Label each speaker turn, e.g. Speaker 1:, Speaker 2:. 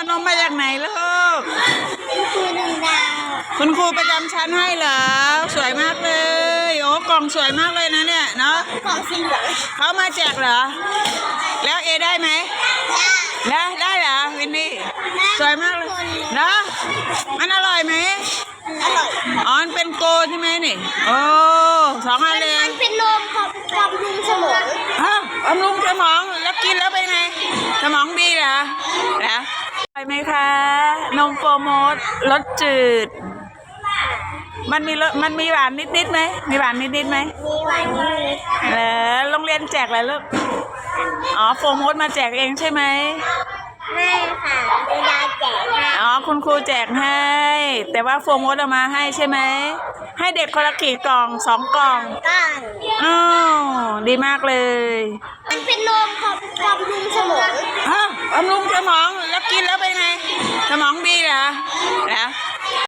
Speaker 1: ขนมมาจากไหนลูก
Speaker 2: คือหนึ่งดาว
Speaker 1: คุณครูประจำชั้นให้เหรอ สวยมากเลย โอ้กล่องสวยมากเลยนะเนี่ยเนาะ
Speaker 2: ของสีเหลือง
Speaker 1: เขามาแจกเหรอ แล้วเอได้ไหมได้ได้เหรอวินนี่สวยมากเลยเนาะมันอร่อยไหม
Speaker 2: อร่อย
Speaker 1: อ๋อมันเป็นโกใช่ไหมนี่โอ้สองอันเลย
Speaker 2: มันเป็นนมของบำรุงสมอง
Speaker 1: ฮะบำรุงสมองแล้วกินแล้วเป็นไง ไปไหมคะ นมโปรโมทรสจืด มันมีรสมันมีหวานนิดๆไหม มีหวานนิดๆไหม
Speaker 2: มีหวานนิด
Speaker 1: เออโรงเรียนแจกอะไรลูก อ๋อโปรโมทมาแจกเองใช่ไหม
Speaker 2: ไม่ค่ะเป็นดาวแจกให้
Speaker 1: อ๋อคุณครูแจกให้ แต่ว่าโฟร์โมดเอามาให้ใช่ไหม ให้เด็กคนละกี่กล่องสองกล่อง
Speaker 2: ก้อน
Speaker 1: อ้าวดีมากเลย
Speaker 2: มันเป็นนมของบำรุงสมอง
Speaker 1: ฮะบำรุงสมอง แล้วกินแล้วเป็นไง สมองดีเหรอ